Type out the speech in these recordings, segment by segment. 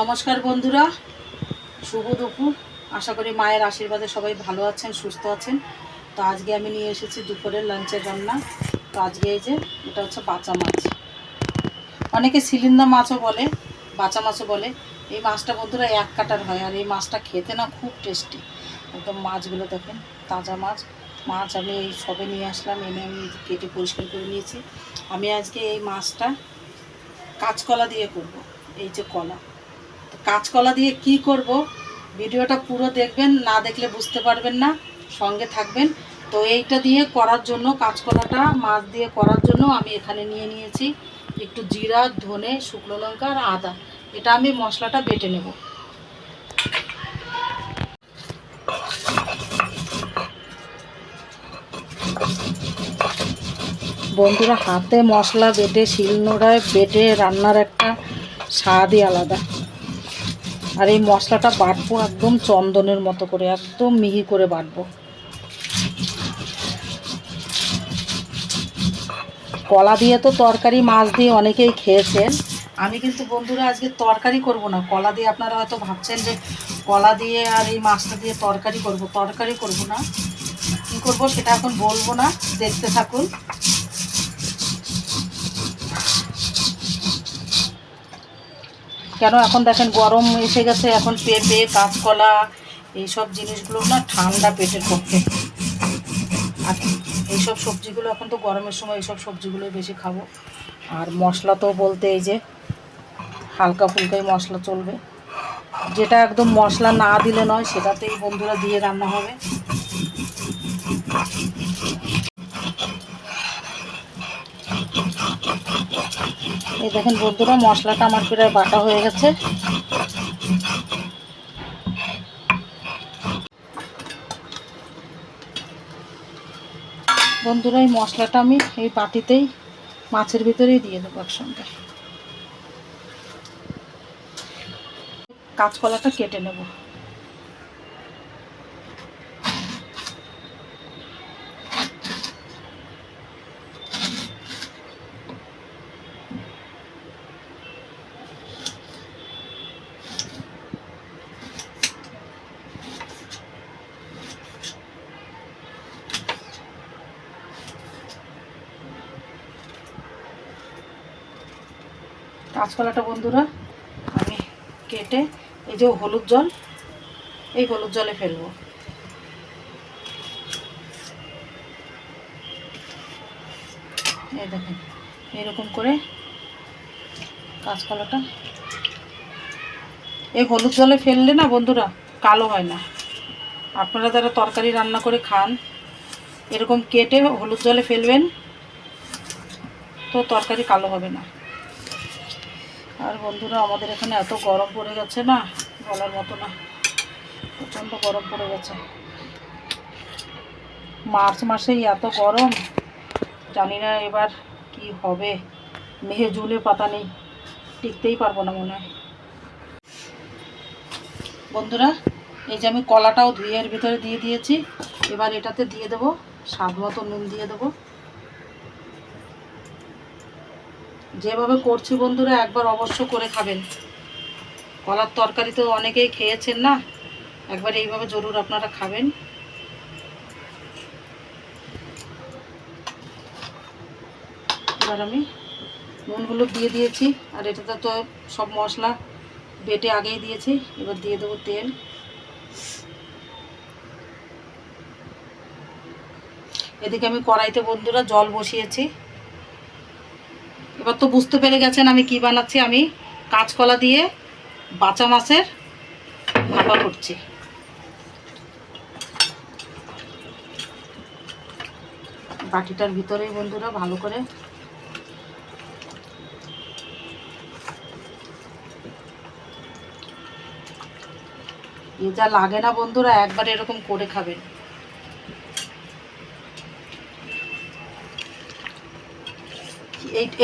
নমস্কার বন্ধুরা। শুভ দুপুর। আশা করি মায়ের আশীর্বাদে সবাই ভালো আছেন, সুস্থ আছেন। তো আজকে আমি নিয়ে এসেছি দুপুরের লাঞ্চের রান্না। তো আজকে এই যে, এটা হচ্ছে বাঁচা মাছ। অনেকে সিলিন্দা মাছও বলে, বাঁচা মাছও বলে। এই মাছটা বন্ধুরা এক কাটার হয় আর এই মাছটা খেতে না খুব টেস্টি একদম মাছগুলো দেখেন, তাজা মাছ। মাছ আমি এই সবে নিয়ে আসলাম, এনে আমি কেটে পরিষ্কার করে নিয়েছি। আমি আজকে এই মাছটা কাঁচকলা দিয়ে করব, এই যে কলা। কাঁচকলা দিয়ে কি করব, ভিডিওটা পুরো দেখবেন, না দেখলে বুঝতে পারবেন না, সঙ্গে থাকবেন। তো এইটা দিয়ে করার জন্য, কাঁচকলাটা মাছ দিয়ে করার জন্য আমি এখানে নিয়ে নিয়েছি একটু জিরা, ধনে, শুকনো লঙ্কা আর আদা। এটা আমি মশলাটা বেটে নেব। বন্ধুরা, হাতে মশলা বেটে, শিলনোড়ায় বেটে রান্নার একটা স্বাদই আলাদা। আর এই মশলাটা বাটবো একদম চন্দনের মতো করে, একদম মিহি করে বাটবো। কলা দিয়ে তো তরকারি, মাছ দিয়ে অনেকেই খেয়েছেন। আমি কিন্তু বন্ধুরা আজকে তরকারি করব না, কলা দিয়ে আপনারা হয়তো ভাবছেন যে কলা দিয়ে আর এই মাছটা দিয়ে তরকারি করব। তরকারি করব না। কী করব সেটা এখন বলব না, দেখতে থাকুন। কেন এখন দেখেন গরম এসে গেছে, এখন পেঁপে, কাঁচকলা, এইসব জিনিসগুলো না ঠান্ডা পেটের পক্ষে। আর এইসব সবজিগুলো এখন তো গরমের সময় এইসব সবজিগুলোই বেশি খাব। আর মশলা তো বলতে এই যে হালকা ফুলকাই মশলা চলবে। যেটা একদম মশলা না দিলে নয়, সেটাতেই বন্ধুরা দিয়ে রান্না হবে। এই দেখেন বন্ধুরা মশলাটা আমার প্রায় বাটা হয়ে গেছে। বন্ধুরা, এই মশলাটা আমি এই বাটিতেই, মাছের ভিতরেই দিয়ে দেবো একসঙ্গে। কাঁচকলাটা কেটে নেব। কাঁচকলাটা বন্ধুরা, আমি কেটে এই যে হলুদ জল, এই হলুদ জলে ফেলব। এই দেখেন, এরকম করে কাঁচকলাটা এই হলুদ জলে ফেললে না বন্ধুরা, কালো হয় না। আপনারা যারা তরকারি রান্না করে খান, এরকম কেটে হলুদ জলে ফেলবেন, তো তরকারি কালো হবে না। আর বন্ধুরা, আমাদের এখানে এত গরম পড়ে গেছে না, বলার মতো না। প্রচণ্ড গরম পড়ে গেছে। মার্চ মাসেই এত গরম, জানি না এবার কি হবে। মেহে জুনে পাতা নেই, টিকতেই পারব না মনে হয়। বন্ধুরা, এই যে আমি কলাটাও ধুয়ে ভিতরে দিয়ে দিয়েছি, এবার এটাতে দিয়ে দেবো, স্বাদ মতো নুন দিয়ে দেবো। যেভাবে করছি বন্ধুরা, একবার অবশ্য করে খাবেন। কলার তরকারি তো অনেকেই খেয়েছেন না? একবার এইভাবে জরুর আপনারা খাবেন। এবার আমি নুন হলুদ দিয়ে দিয়েছি, আর এটাতে তো সব মশলা বেটে আগেই দিয়েছি, এবার দিয়ে দেবো তেল। এদিকে আমি কড়াইতে বন্ধুরা জল বসিয়েছি। এবার তো বুঝতে পেরে গেছেন আমি কি বানাচ্ছি, আমি কাঁচকলা দিয়ে বাঁচা মাছের ভাপা করছি। বাটিটার ভিতরেই বন্ধুরা ভালো করে এ যা লাগে না বন্ধুরা, একবার এরকম করে খাবেন।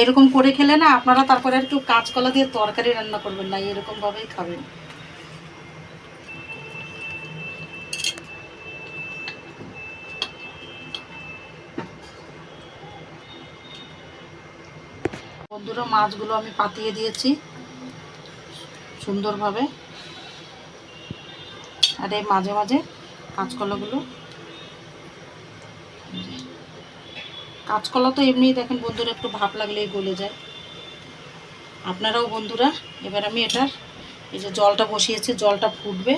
এরকম করে খেলে না আপনারা তারপরে কেউ কাঁচকলা দিয়ে তরকারি রান্না করবেন না, এরকমভাবেই খাবেন। বন্ধুরা, মাছগুলো আমি পাতিয়ে দিয়েছি সুন্দরভাবে। আর এই মাঝে মাঝে কাঁচকলাগুলো কাঁচকলা তো এমনি দেখেন বন্ধুরা একটু ভাপ লাগলেই গলে যায়। আপনারাও বন্ধুরা, এবার আমি এটার এই যে জলটা বসিয়েছি, জলটা ফুটবে।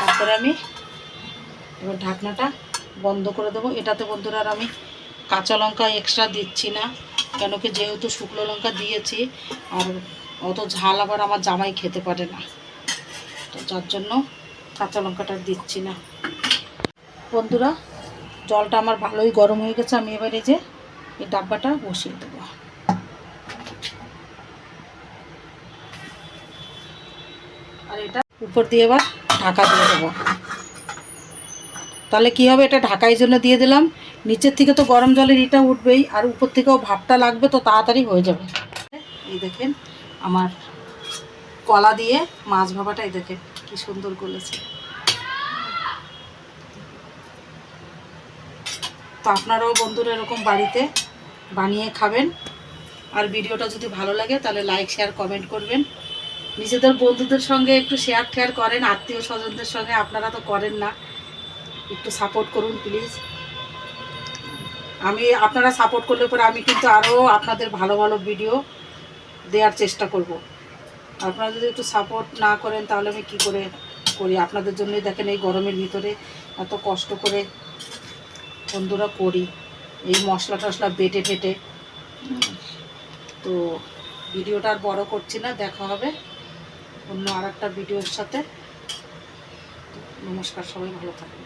তারপরে আমি এবার ঢাকনাটা বন্ধ করে দেবো। এটাতে বন্ধুরা আর আমি কাঁচা লঙ্কা এক্সট্রা দিচ্ছি না কেন কি যেহেতু শুকনো লঙ্কা দিয়েছি, আর অত ঝাল আবার আমার জামাই খেতে পারে না। তো যার জন্য কাঁচা লঙ্কাটা দিচ্ছি না। বন্ধুরা, জলটা আমার ভালোই গরম হয়ে গেছে। আমি এবার এই যে এই ডাব্বাটা বসিয়ে দেবো। আর এটা উপর দিয়ে এবার ঢাকা দিয়ে দেবো। তাহলে কি হবে? এটা ঢাকাই জন্য দিয়ে দিলাম। নিচের থেকে তো গরম জলের ইটা উঠবেই, আর উপর থেকেও ভাপটা লাগবে তো তাড়াতাড়ি হয়ে যাবে। এই দেখেন আমার কলা দিয়ে মাছ ভাবাটা, এই দেখেন কি সুন্দর করেছে তো আপনারাও বন্ধুরা এরকম বাড়িতে বানিয়ে খাবেন। আর ভিডিওটা যদি ভালো লাগে, তাহলে লাইক শেয়ার কমেন্ট করবেন। নিজেদের বন্ধুদের সঙ্গে একটু শেয়ার টেয়ার করেন, আত্মীয় স্বজনদের সঙ্গে আপনারা তো করেন না। একটু সাপোর্ট করুন প্লিজ আমি, আপনারা সাপোর্ট করলে পরে আমি কিন্তু আরও আপনাদের ভালো ভালো ভিডিও দেওয়ার চেষ্টা করব। আপনারা যদি একটু সাপোর্ট না করেন, তাহলে আমি কি করে করি? আপনাদের জন্যই দেখেন এই গরমের ভিতরে এত কষ্ট করে বন্ধুরা করি। এই মশলা টশলা বেটে ফেটে। তো ভিডিওটা আর বড়ো করছি না, দেখা হবে অন্য আর একটা ভিডিওর সাথে। নমস্কার, সবাই ভালো থাকবেন।